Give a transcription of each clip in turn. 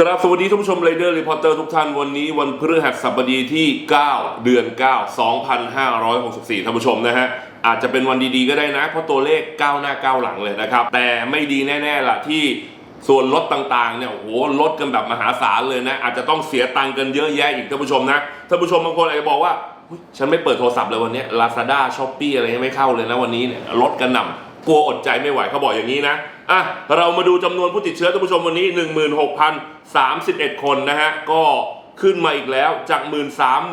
ครับสวัสดีท่านผู้ชมเรเดอร์รีพอร์เตอร์ทุกท่านวันนี้วันพฤหัสบดีที่ 9 เดือน 9 2564ท่านผู้ชมนะฮะอาจจะเป็นวันดีๆก็ได้นะ เพราะตัวเลขก้าวหน้าก้าวหลังเลยนะครับ แต่ไม่ดีแน่ๆล่ะที่ส่วนลดต่างๆเนี่ยโอ้โหลดกันแบบมหาศาลเลยนะ อาจจะต้องเสียตังค์กันเยอะแยะอีกท่านผู้ชมนะท่านผู้ชมบางคนอาจจะบอกว่าฉันไม่เปิดโทรศัพท์เลยวันนี้ลาซาด้าช้อปปี้อะไรยังไม่เข้าเลยนะวันนี้เนี่ยลดกันหนำ กลัวอดใจไม่ไหวเขาบอกอย่างนี้นะอะเรามาดูจำนวนผู้ติดเชื้อท่านผู้ชมวันนี้ 16,031 คนนะฮะก็ขึ้นมาอีกแล้วจาก 1 3 0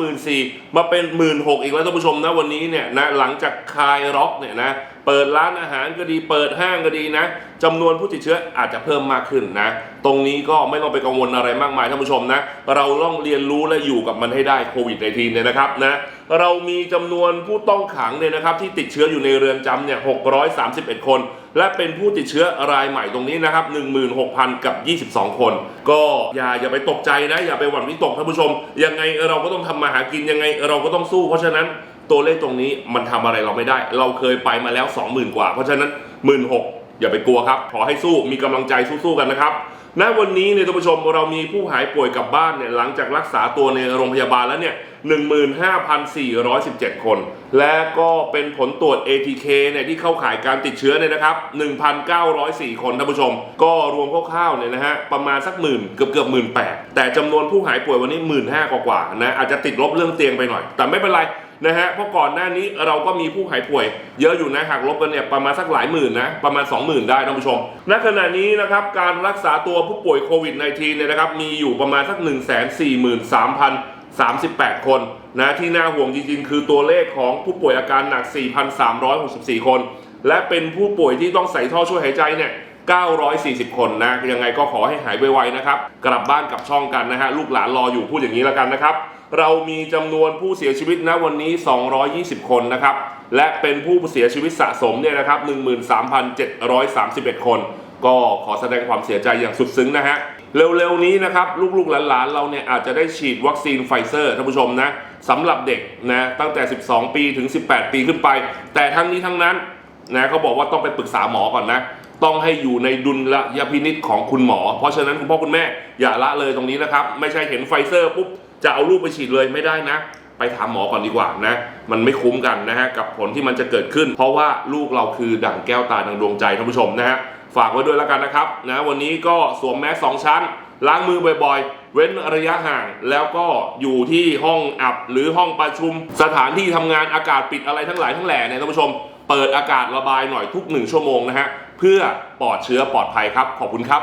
0 0 0 4มาเป็น 1 6 0 0อีกแล้วท่านผู้ชมนะวันนี้เนี่ยนะหลังจากคลายล็อกเนี่ยนะ เปิดร้านอาหารก็ดี เปิดห้างก็ดีนะจำนวนผู้ติดเชื้ออาจจะเพิ่มมากขึ้นนะ ตรงนี้ก็ไม่ต้องไปกังวลอะไรมากมายท่านผู้ชมนะ เราต้องเรียนรู้และอยู่กับมันให้ได้โควิด -19 เนี่ยนะครับนะ เรามีจำนวนผู้ต้องขังเนี่ยนะครับที่ติดเชื้ออยู่ในเรือนจำเนี่ย 631 คน และเป็นผู้ติดเชื้อรายใหม่ตรงนี้นะครับ 16,000 กับ 22 คน ก็อย่าอย่าไปตกใจนะ อย่าไปหวั่นวิตกท่านผู้ชม ยังไงเราก็ต้องทำมาหากินยังไงเราก็ต้องสู้ เพราะฉะนั้น ตัวเลขตรงนี้มันทำอะไรเราไม่ได้ เราเคยไปมาแล้ว 20,000 กว่า เพราะฉะนั้น 16,000อย่าไปกลัวครับ ขอให้สู้มีกำลังใจสู้ๆกันนะครับณวันนี้เนี่ยท่านผู้ชมเรามีผู้หายป่วยกลับบ้านเนี่ยหลังจากรักษาตัวในโรงพยาบาลแล้วเนี่ย15,417 คน และก็เป็นผลตรวจ ATK เนี่ยที่เข้าข่ายการติดเชื้อเนี่ยนะครับ 1,904 คนท่านผู้ชม ก็รวมคร่าวๆเนี่ยนะฮะประมาณสักหมื่นเกือบเกือบหมื่นแปดแต่จำนวนผู้หายป่วยวันนี้หมื่นห้ากว่าๆนะอาจจะติดลบเรื่องเตียงไปหน่อย แต่ไม่เป็นไร นะฮะเพราะก่อนหน้านี้เราก็มีผู้หายป่วย เยอะอยู่นะหากลบกันเนี่ยประมาณสักหลายหมื่นนะประมาณ 20,000 ได้ท่านผู้ชมณขณะนี้นะครับการรักษาตัวผู้ป่วยโควิด -19 เนี่ยนะครับมีอยู่ประมาณสัก 1 4 3 0 38 คนนะที่น่าห่วงจริงๆ คือตัวเลขของผู้ป่วยอาการหนัก 4,364 คน และเป็นผู้ป่วยที่ต้องใส่ท่อช่วยหายใจเนี่ย 940 คนนะ ยังไงก็ขอให้หายไวๆนะครับ กลับบ้านกับช่องกันนะฮะ ลูกหลานรออยู่พูดอย่างนี้แล้วกันนะครับ เรามีจำนวนผู้เสียชีวิตนะวันนี้ 220 คนนะครับ และเป็นผู้เสียชีวิตสะสมเนี่ยนะครับ 13,731 คน ก็ขอแสดงความเสียใจอย่างสุดซึ้งนะฮะ เร็วๆนี้นะครับ ลูกๆหลานๆเราเนี่ยอาจจะได้ฉีดวัคซีนไฟเซอร์ท่านผู้ชมนะสำหรับเด็กนะตั้งแต่ 12 ปีถึง 18 ปีขึ้นไป แต่ทั้งนี้ทั้งนั้นนะเขาบอกว่าต้องไปปรึกษาหมอก่อนนะ ต้องให้อยู่ในดุลยพินิษของคุณหมอ เพราะฉะนั้นคุณพ่อคุณแม่อย่าละเลยตรงนี้นะครับ ไม่ใช่เห็นไฟเซอร์ปุ๊บจะเอาลูกไปฉีดเลยไม่ได้นะ ไปถามหมอก่อนดีกว่านะ มันไม่คุ้มกันนะฮะกับผลที่มันจะเกิดขึ้น เพราะว่าลูกเราคือดั่งแก้วตาดั่งดวงใจท่านผู้ชมนะฮะฝากไว้ด้วยแล้วกันนะครับนะวันนี้ก็สวมแมสสองชั้น ล้างมือบ่อยๆ เว้นระยะห่างแล้วก็อยู่ที่ห้องอับหรือห้องประชุม สถานที่ทำงานอากาศปิดอะไรทั้งหลายทั้งแหล่เนี่ยท่านผู้ชมเปิดอากาศระบายหน่อยทุกหนึ่งชั่วโมงนะฮะ เพื่อปลอดเชื้อปลอดภัยครับ ขอบคุณครับ